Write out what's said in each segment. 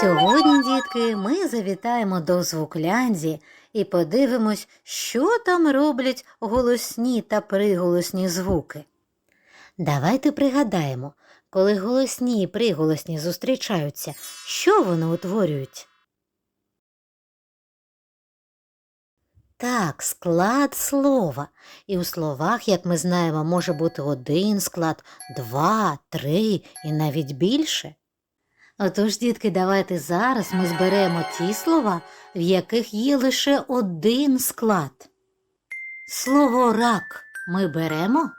Сьогодні, дітки, ми завітаємо до звукляндії і подивимось, що там роблять голосні та приголосні звуки. Давайте пригадаємо, коли голосні і приголосні зустрічаються, що вони утворюють? Так, склад слова. І у словах, як ми знаємо, може бути один склад, два, три і навіть більше. Отож, дітки, давайте зараз ми зберемо ті слова, в яких є лише один склад. Слово рак ми беремо?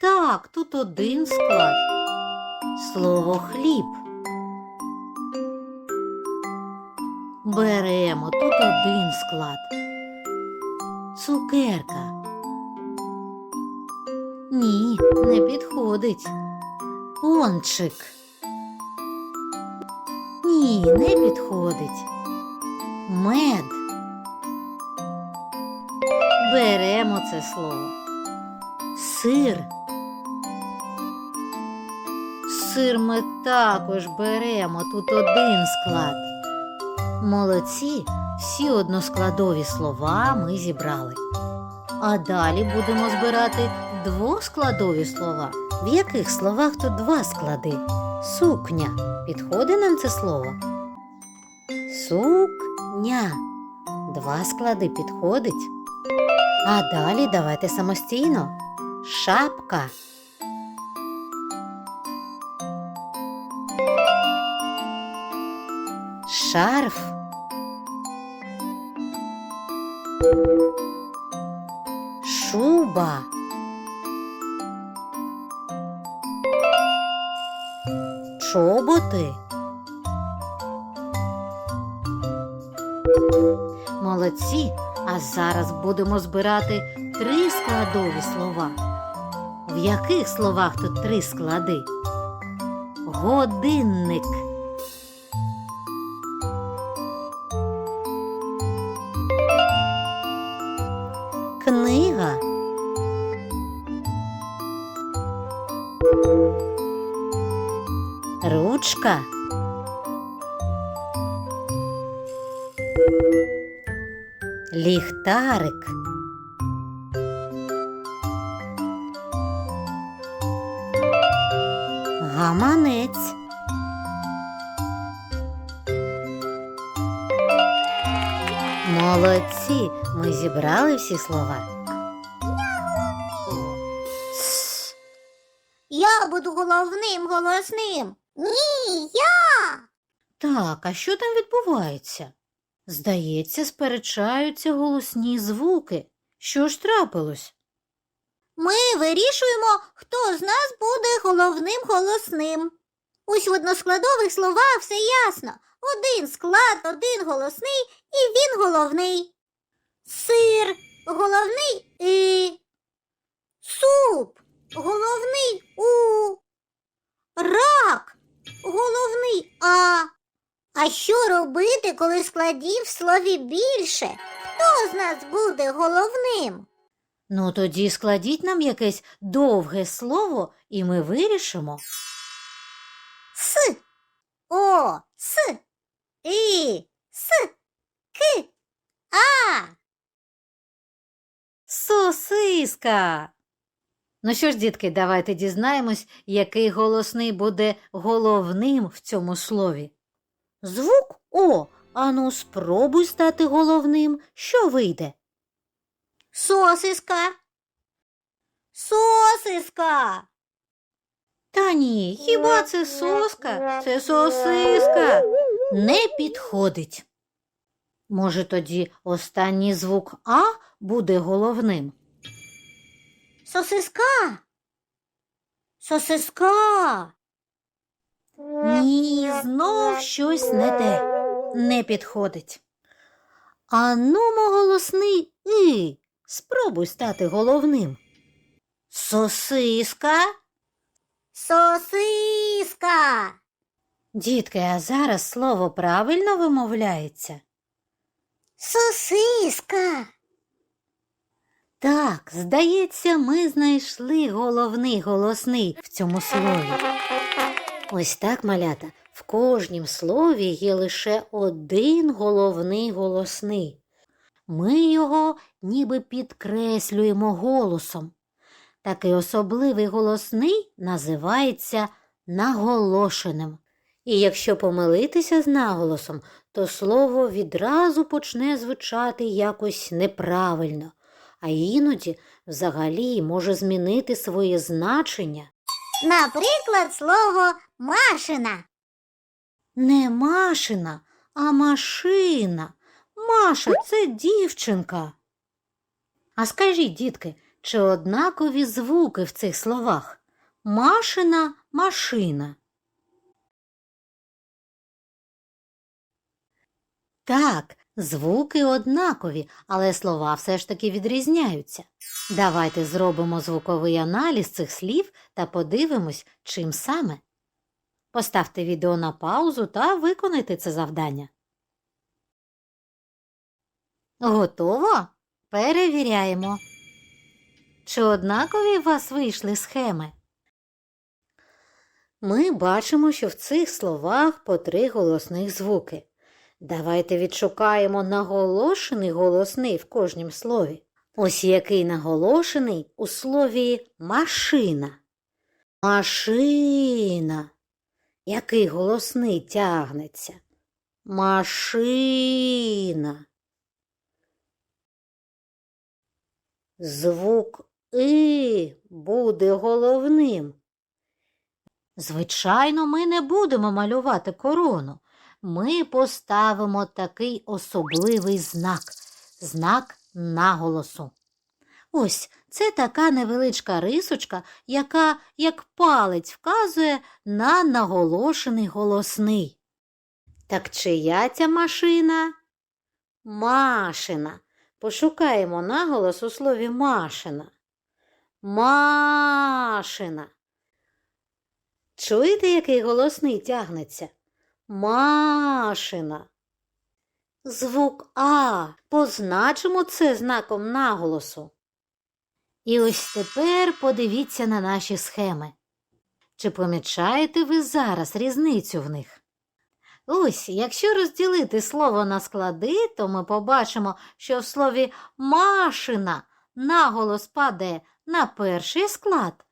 Так, тут один склад. Слово хліб. Беремо тут один склад. Цукерка. Ні, не підходить. Пончик. Ні, не підходить. Мед. Беремо це слово. Сир. Сир ми також беремо. Тут один склад. Молодці, всі односкладові слова ми зібрали. А далі будемо збирати двоскладові слова. В яких словах тут два склади? Сукня. Підходить нам це слово? Сукня. Два склади підходить. А далі давайте самостійно. Шапка. Шарф. Шуба. Чоботи. Молодці. А зараз будемо збирати три складові слова. В яких словах тут три склади? Годинник. Книга. Ручка. Ліхтарик. Гаманець. Молодці, ми зібрали всі слова. Я буду головним голосним. Ні, я. Так, а що там відбувається? Здається, сперечаються голосні звуки. Що ж трапилось? Ми вирішуємо, хто з нас буде головним голосним. Ось в односкладових словах все ясно. Один склад, один голосний і він головний. Сир головний і. Суп головний у. Рак головний а. А що робити, коли складів в слові більше? Хто з нас буде головним? Ну, тоді складіть нам якесь довге слово, і ми вирішимо. С, О, С, І, С, К, А. Сосиска. Ну що ж, дітки, давайте дізнаємось, який голосний буде головним в цьому слові. Звук О. Ану, спробуй стати головним. Що вийде? Сосиска. Сосиска. Та ні, хіба це соска? Це сосиска. Не підходить. Може, тоді останній звук А буде головним. Сосиска. Сосиска. Ні, знов щось не те. Не підходить. А ну, голосний І. Спробуй стати головним. Сосиска. Сосиска. Дітки, а зараз слово правильно вимовляється. Сосиска. Так, здається, ми знайшли головний голосний в цьому слові. Ось так, малята, в кожнім слові є лише один головний голосний. Ми його ніби підкреслюємо голосом. Такий особливий голосний називається наголошеним. І якщо помилитися з наголосом, то слово відразу почне звучати якось неправильно, а іноді взагалі може змінити своє значення. Наприклад, слово машина. Не машина, а машина. Маша це дівчинка. А скажіть, дітки, чи однакові звуки в цих словах? Машина, машина. Так, звуки однакові, але слова все ж таки відрізняються. Давайте зробимо звуковий аналіз цих слів та подивимось, чим саме. Поставте відео на паузу та виконайте це завдання. Готово? Перевіряємо. Чи однакові у вас вийшли схеми? Ми бачимо, що в цих словах по три голосних звуки. Давайте відшукаємо наголошений голосний в кожнім слові. Ось який наголошений у слові машина. Машина. Який голосний тягнеться? Машина. Звук И буде головним. Звичайно, ми не будемо малювати корону. Ми поставимо такий особливий знак знак наголосу. Ось це така невеличка рисочка, яка, як палець, вказує на наголошений голосний. Так чия ця машина? Машина. Пошукаємо наголос у слові машина. Машина. Чуєте, який голосний тягнеться? Машина. Звук А. Позначимо це знаком наголосу. І ось тепер подивіться на наші схеми. Чи помічаєте ви зараз різницю в них? Ось, якщо розділити слово на склади, то ми побачимо, що в слові машина наголос падає на перший склад,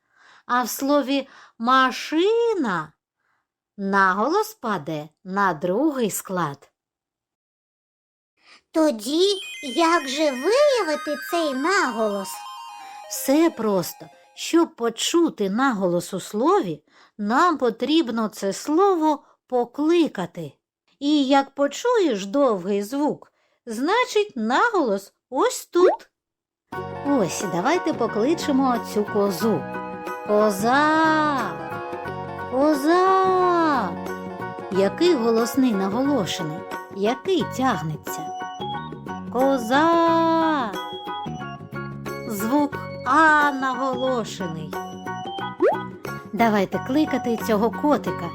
а в слові машина наголос падає на другий склад. Тоді як же виявити цей наголос? Все просто. Щоб почути наголос у слові, нам потрібно це слово покликати. І як почуєш довгий звук, значить наголос ось тут. Ось, давайте покличемо цю козу. Коза. Коза. Який голосний наголошений, який тягнеться. Коза. Звук А наголошений. Давайте кликати цього котика.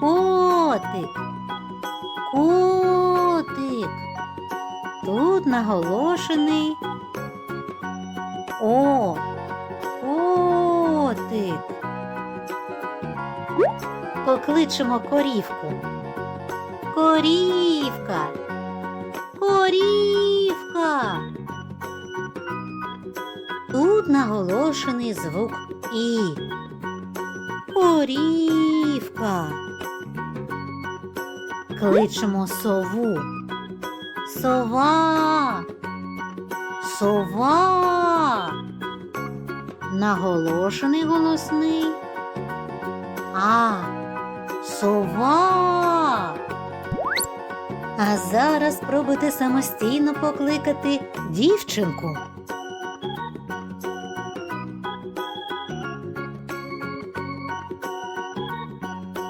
Котик. Котик. Тут наголошений О. Котик. Покличемо корівку. Корівка. Корівка. Тут наголошений звук І. Корівка. Кличемо сову. Сова. Сова. Наголошений голосний. А. Сова. А зараз спробуйте самостійно покликати дівчинку.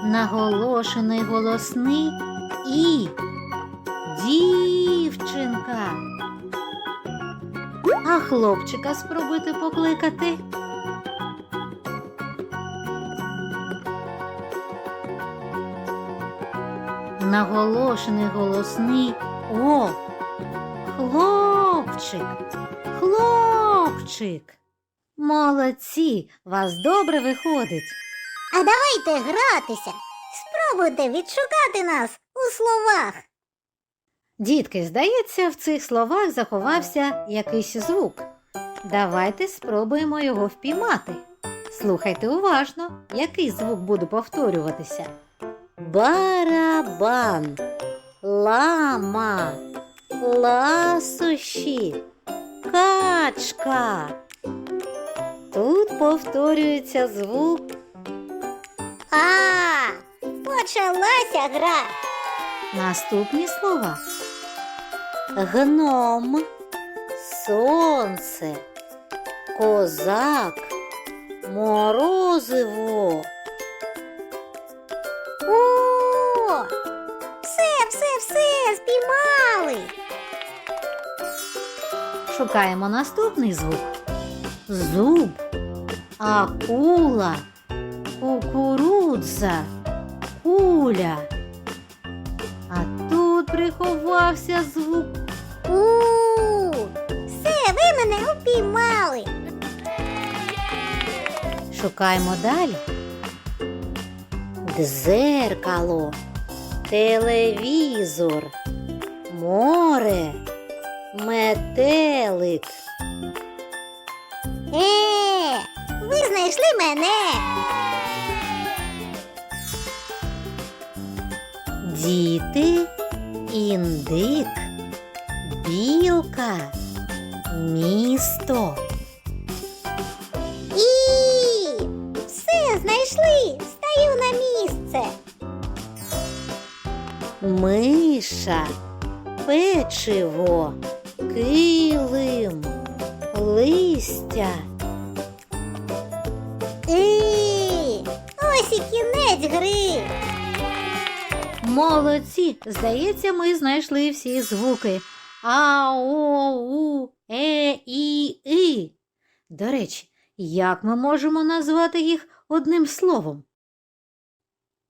Наголошений голосний і дівчинка. А хлопчика спробуйте покликати. Наголошений голосний О. Хлопчик. Хлопчик. Молодці, вас добре виходить. А давайте гратися. Спробуйте відшукати нас у словах. Дітки, здається, в цих словах заховався якийсь звук. Давайте спробуємо його впіймати. Слухайте уважно, який звук буде повторюватися. Барабан, лама, ласощі, качка. Тут повторюється звук А, почалася гра. Наступні слова. Гном, сонце, козак, морозиво. Спіймали. Шукаємо наступний звук. Зуб, акула, кукурудза, куля. А тут приховався звук У, все, ви мене упіймали. Шукаємо далі. Дзеркало, телевізор, море, метелик. Е, ви знайшли мене. Діти, індик, білка, місто. І все знайшли. Стаю на місце. Миша, печиво, килим, листя. І ось і кінець гри. Молодці! Здається, ми знайшли всі звуки. А, О, У, Е, І, И. До речі, як ми можемо назвати їх одним словом?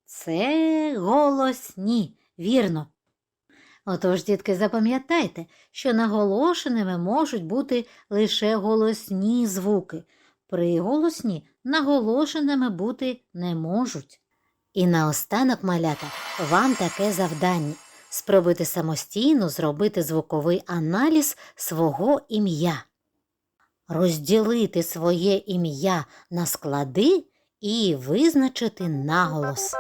Це голосні, вірно. Отож, дітки, запам'ятайте, що наголошеними можуть бути лише голосні звуки. Приголосні наголошеними бути не можуть. І наостанок, малята, вам таке завдання спробуйте самостійно зробити звуковий аналіз свого ім'я, розділити своє ім'я на склади і визначити наголос.